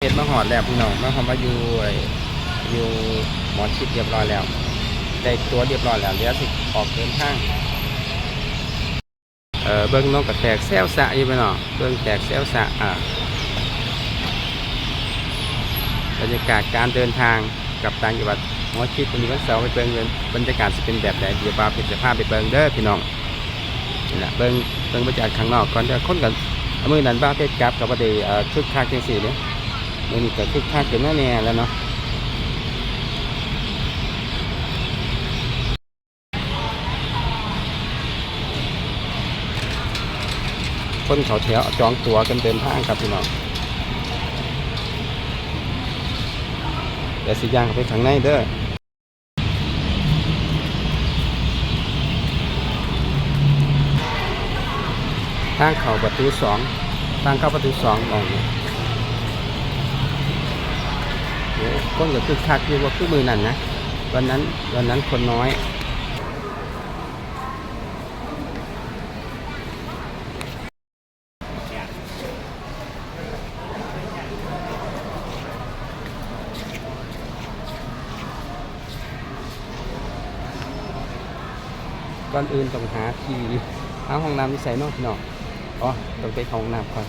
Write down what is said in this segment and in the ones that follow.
เฮ็ดมาหอดแล้วพี่น้องมาหอดมาอยู่อยู่หมอชิดเรียบร้อยแล้ว ได้ตัวเรียบร้อยแล้วเหลือสิออกเดินทางเออเบิ้งน้องกับแตกแซวสะอยู่ไปเนาะเบิ้งแตกแซวสะอ่าบรรยากาศการเดินทางกับต่างจังหวัดหมอชิดวันนี้วันเสาร์ไปเบิ้งเลยบรรยากาศจะเป็นแบบไหนเดี๋ยวบาเป็นจะพาไปเบิ้งเด้อพี่น้องนี่แหละเบิ้งเบิ้งบรรยากาศข้างนอกก่อนเด้นกันมือนั้นบ้าเพชรกับกับประเดี๋ยวคึกคักจังสีเนี่ย มือนี้ก็คึกคักกินแน่แน่แล้วเนาะคนเขาแถวจองตั๋วกันเดินทางครับพี่น้องเดี๋ยวสิย่างไปข้างในเด้อทางเข้าประตูสองทางเข้าประตูสองมอง คนก็คึกคักอยู่ว่าคือมือนั่นนะวันนั้นวันนั้นคนน้อยก่อนอื่นต้องหาที่หาห้องน้ำที่ใส่นอกพี่น้องอ๋อต้องไปห้องน้ำก่อน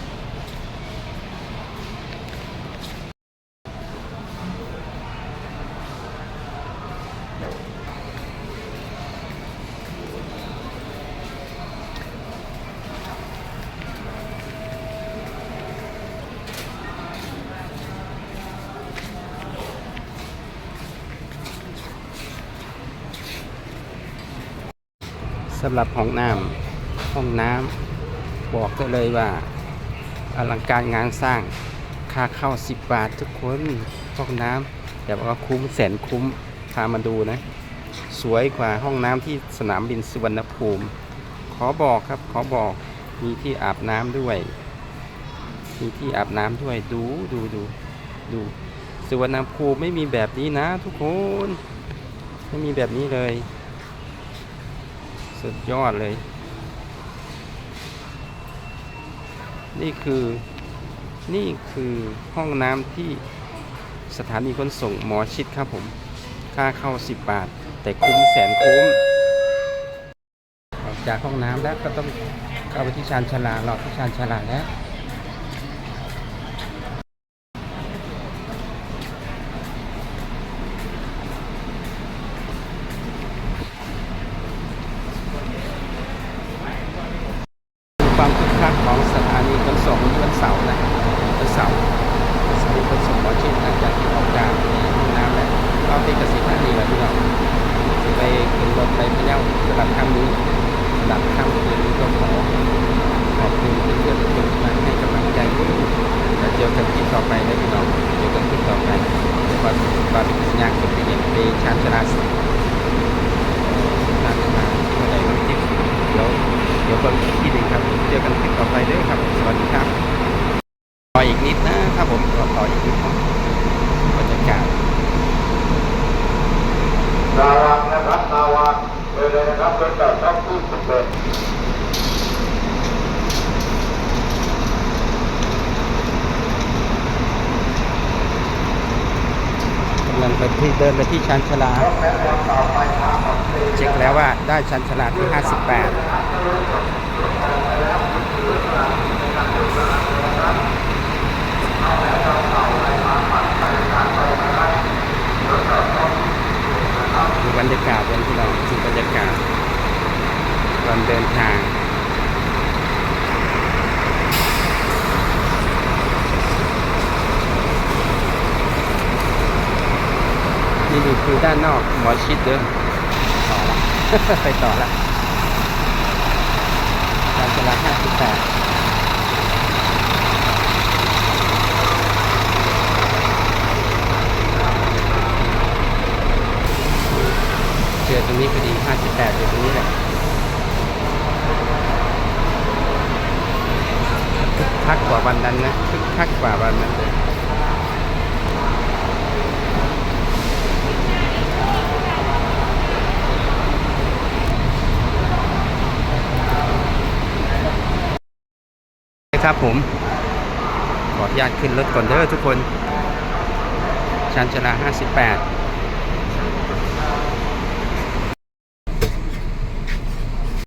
สำหรับห้องน้ำห้องน้ำบอกได้เลยว่า อลังการงานสร้างค่าเข้า 10 บาททุกคนห้องน้ำแต่ว่าคุ้มแสนคุ้มพามาดูนะ สวยกว่าห้องน้ำที่สนามบินสุวรรณภูมิ ขอบอกครับขอบอกมีที่อาบน้ำด้วย มีที่อาบน้ำด้วยดูดูดูดูสุวรรณภูมิไม่มีแบบนี้นะทุกคน ไม่มีแบบนี้เลย สุดยอดเลย นี่คือนี่คือห้องน้ำที่สถานีขนส่งหมอชิดครับผม ค่าเข้า 10 บาท แต่คุ้มแสนคุ้ม ออกจากห้องน้ำแล้วก็ต้องเข้าไปที่ชานชาลาหลอดที่ชานชาลาแล้ว ความคึกคักของสถานีขนส่งวันเสาร์นะวันเสาร์สถานีขนส่งหมอชิดหลังจากที่ออกจากห้องน้ำแล้วเราที่กสิท่านีแล้วที่เราจะไปขึ้นรถไปพะเยาสำหรับค่ำนี้สำหรับค่ำคืนนี้ก็ขอขอบคุณเพื่อนๆทุกคนที่มาให้กำลังใจด้วยแล้วเจอกันคลิปต่อไปนะพี่น้องเจอกันคลิปต่อไปเดี๋ยวว่าบาร์บีคิวย่างที่เห็นไปชานชาลาสชานชาลาเมื่อไหร่น้ำจิ้มเดี๋ยวเดี๋ยวเบิ่งอีกทีหนึ่งครับ เจอกันคลิปต่อไปเด้อครับ สวัสดีครับ ต่ออีกนิดนะครับผมต่อต่ออีกนิดครับบรรยากาศระวังนะครับระวังเลยเลยนะครับเป็นแบบต้องพูดสุดกำลังไปที่เดินไปที่ชันชาลา เช็คแล้วว่าได้ชันชาลาที่ 58 บรรยากาศกันที่เราดูบรรยากาศวันเดินทางนี่ดูคือด้านนอกหมอชิดเดินต่อละไปต่อละการจราห้าสิบแปดเจอตรง นี้พอดีห้าสิบแปดอยู่ตรงนี้แหละคักกว่าวันนั้นนะคึกคักกว่าวันนั้นเลยครับผม ขออนุญาตขึ้นรถก่อนเด้อทุกคนชานชาลา 58